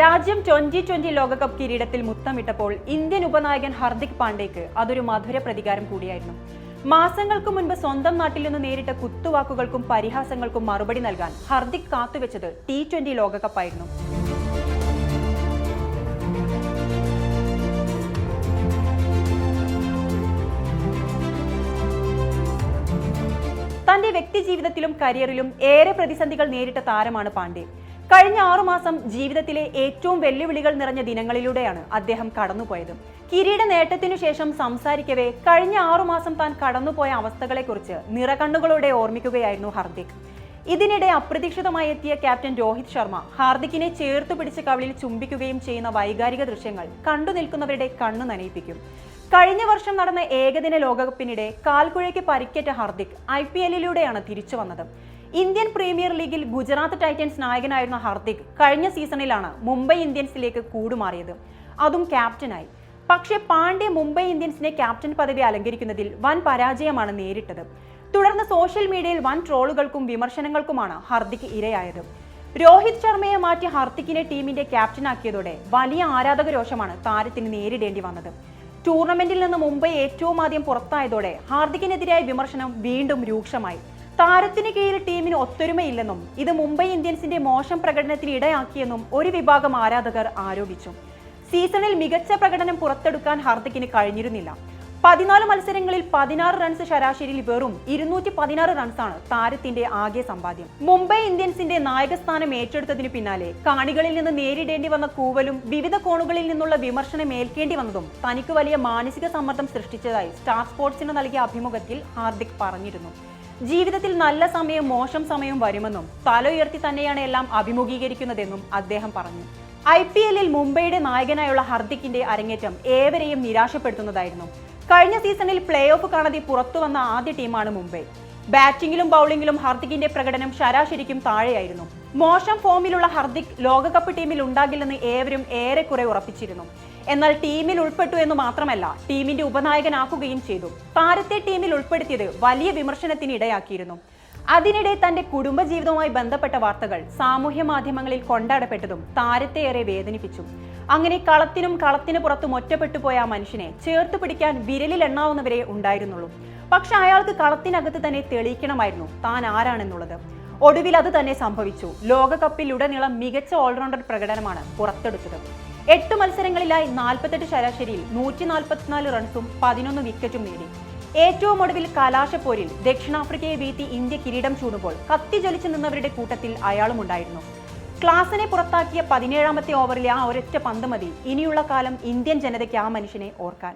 രാജ്യം twenty twenty ലോകകപ്പ് കിരീടത്തിൽ മുത്തമിട്ടപ്പോൾ Indian ഉപനായകൻ Hardik പാണ്ഡേക്ക് അതൊരു മധുര പ്രതികാരം കൂടിയായിരുന്നു. മാസങ്ങൾക്ക് മുൻപ് സ്വന്തം നാട്ടിൽ നിന്ന് നേരിട്ട കുത്തുവാക്കുകൾക്കും പരിഹാസങ്ങൾക്കും മറുപടി നൽകാൻ ഹർദിക് കാത്തുവെച്ചത് ടി ട്വന്റി ലോകകപ്പായിരുന്നു. തന്റെ വ്യക്തി ജീവിതത്തിലും കരിയറിലും ഏറെ പ്രതിസന്ധികൾ നേരിട്ട താരമാണ് പാണ്ഡെ. കഴിഞ്ഞ ആറുമാസം ജീവിതത്തിലെ ഏറ്റവും വെല്ലുവിളികൾ നിറഞ്ഞ ദിനങ്ങളിലൂടെയാണ് അദ്ദേഹം കടന്നുപോയത്. കിരീട നേട്ടത്തിനു ശേഷം സംസാരിക്കവേ കഴിഞ്ഞ ആറുമാസം താൻ കടന്നുപോയ അവസ്ഥകളെക്കുറിച്ച് നിറകണ്ണുകളോടെ ഓർമ്മിക്കുകയായിരുന്നു ഹാർദിക്. ഇതിനിടെ അപ്രതീക്ഷിതമായി എത്തിയ ക്യാപ്റ്റൻ രോഹിത് ശർമ്മ ഹാർദിക്കിനെ ചേർത്ത് പിടിച്ച് കവിളിൽ ചുംബിക്കുകയും ചെയ്യുന്ന വൈകാരിക ദൃശ്യങ്ങൾ കണ്ടു നിൽക്കുന്നവരുടെ കണ്ണു നനയിപ്പിക്കും. കഴിഞ്ഞ വർഷം നടന്ന ഏകദിന ലോകകപ്പിനിടെ കാൽക്കുഴയ്ക്ക് പരിക്കേറ്റ ഹാർദിക് ഐ പി എല്ലിലൂടെയാണ് തിരിച്ചു വന്നത്. ഇന്ത്യൻ പ്രീമിയർ ലീഗിൽ ഗുജറാത്ത് ടൈറ്റൻസ് നായകനായിരുന്ന ഹാർദിക് കഴിഞ്ഞ സീസണിലാണ് മുംബൈ ഇന്ത്യൻസിലേക്ക് കൂടുമാറിയത്. അതും ക്യാപ്റ്റനായി. പക്ഷേ പാണ്ഡ്യ മുംബൈ ഇന്ത്യൻസിനെ ക്യാപ്റ്റൻ പദവി അലങ്കരിക്കുന്നതിൽ വൻ പരാജയമാണ് നേരിട്ടത്. തുടർന്ന് സോഷ്യൽ മീഡിയയിൽ വൻ ട്രോളുകൾക്കും വിമർശനങ്ങൾക്കുമാണ് ഹർദിക് ഇരയായത്. രോഹിത് ശർമ്മയെ മാറ്റി ഹർദിക്കിനെ ടീമിന്റെ ക്യാപ്റ്റനാക്കിയതോടെ വലിയ ആരാധക രോഷമാണ് താരത്തിന് നേരിടേണ്ടി വന്നത്. ടൂർണമെന്റിൽ നിന്ന് മുംബൈ ഏറ്റവും ആദ്യം പുറത്തായതോടെ ഹാർദിക്കിനെതിരായ വിമർശനം വീണ്ടും രൂക്ഷമായി. താരത്തിന് കീഴിൽ ടീമിന് ഒത്തൊരുമയില്ലെന്നും ഇത് മുംബൈ ഇന്ത്യൻസിന്റെ മോശം പ്രകടനത്തിന് ഇടയാക്കിയെന്നും ഒരു വിഭാഗം ആരാധകർ ആരോപിച്ചു. സീസണിൽ മികച്ച പ്രകടനം പുറത്തെടുക്കാൻ ഹാർദിക്കിന് കഴിഞ്ഞിരുന്നില്ല. പതിനാല് മത്സരങ്ങളിൽ പതിനാറ് റൺസ് ശരാശരിയിൽ വെറും ഇരുന്നൂറ്റി പതിനാറ് റൺസാണ് താരത്തിന്റെ ആകെ സമ്പാദ്യം. മുംബൈ ഇന്ത്യൻസിന്റെ നായകസ്ഥാനം ഏറ്റെടുത്തതിന് പിന്നാലെ കാണികളിൽ നിന്ന് നേരിടേണ്ടി വന്ന കൂവലും വിവിധ കോണുകളിൽ നിന്നുള്ള വിമർശനം ഏൽക്കേണ്ടി വന്നതും തനിക്ക് വലിയ മാനസിക സമ്മർദ്ദം സൃഷ്ടിച്ചതായി സ്റ്റാർ സ്പോർട്സിന് നൽകിയ അഭിമുഖത്തിൽ ഹാർദിക് പറഞ്ഞിരുന്നു. ജീവിതത്തിൽ നല്ല സമയം മോശം സമയം വരുമെന്നും തല ഉയർത്തി തന്നെയാണ് എല്ലാം അഭിമുഖീകരിക്കുന്നതെന്നും അദ്ദേഹം പറഞ്ഞു. ഐ പി എല്ലിൽ മുംബൈയുടെ നായകനായുള്ള ഹർദിക്കിന്റെ അരങ്ങേറ്റം ഏവരെയും നിരാശപ്പെടുത്തുന്നതായിരുന്നു. കഴിഞ്ഞ സീസണിൽ പ്ലേ ഓഫ് കാണാതെ പുറത്തു വന്ന ആദ്യ ടീമാണ് മുംബൈ. ബാറ്റിംഗിലും ബൗളിംഗിലും ഹർദിക്കിന്റെ പ്രകടനം ശരാശരിക്കും താഴെയായിരുന്നു. മോശം ഫോമിലുള്ള ഹർദിക് ലോകകപ്പ് ടീമിൽ ഉണ്ടാകില്ലെന്ന് ഏവരും ഏറെക്കുറെ ഉറപ്പിച്ചിരുന്നു. എന്നാൽ ടീമിൽ ഉൾപ്പെട്ടു എന്ന് മാത്രമല്ല ടീമിന്റെ ഉപനായകനാക്കുകയും ചെയ്തു. താരത്തെ ടീമിൽ ഉൾപ്പെടുത്തിയത് വലിയ വിമർശനത്തിന് ഇടയാക്കിയിരുന്നു. അതിനിടെ തന്റെ കുടുംബജീവിതവുമായി ബന്ധപ്പെട്ട വാർത്തകൾ സാമൂഹ്യ മാധ്യമങ്ങളിൽ കൊണ്ടാടപ്പെട്ടതും താരത്തെ ഏറെ വേദനിപ്പിച്ചു. അങ്ങനെ കളത്തിനും കളത്തിന് പുറത്തും ഒറ്റപ്പെട്ടു പോയ ആ മനുഷ്യനെ ചേർത്ത് പിടിക്കാൻ വിരലിൽ എണ്ണാവുന്നവരെ ഉണ്ടായിരുന്നുള്ളൂ. പക്ഷെ അയാൾക്ക് കളത്തിനകത്ത് തന്നെ തെളിയിക്കണമായിരുന്നു താൻ ആരാണെന്നുള്ളത്. ഒടുവിൽ അത് തന്നെ സംഭവിച്ചു. ലോകകപ്പിൽ ഉടനീളം മികച്ച ഓൾറൗണ്ടർ പ്രകടനമാണ് പുറത്തെടുത്തത്. എട്ട് മത്സരങ്ങളിലായി നാൽപ്പത്തെട്ട് ശരാശരിയിൽ നൂറ്റി നാൽപ്പത്തിനാല് റൺസും പതിനൊന്ന് വിക്കറ്റും നേടി. ഏറ്റവും ഒടുവിൽ കലാശപ്പോരിൽ ദക്ഷിണാഫ്രിക്കയെ വീഴ്ത്തി ഇന്ത്യ കിരീടം ചൂടുമ്പോൾ കത്തി കത്തിജ്വലിച്ചു നിന്നവരുടെ കൂട്ടത്തിൽ അയാളും ഉണ്ടായിരുന്നു. ക്ലാസിനെ പുറത്താക്കിയ പതിനേഴാമത്തെ ഓവറിലെ ആ ഒരൊറ്റ പന്ത് മതി. ഇനിയുള്ള കാലം ഇന്ത്യൻ ജനതയ്ക്ക് ആ മനുഷ്യനെ ഓർക്കാൻ.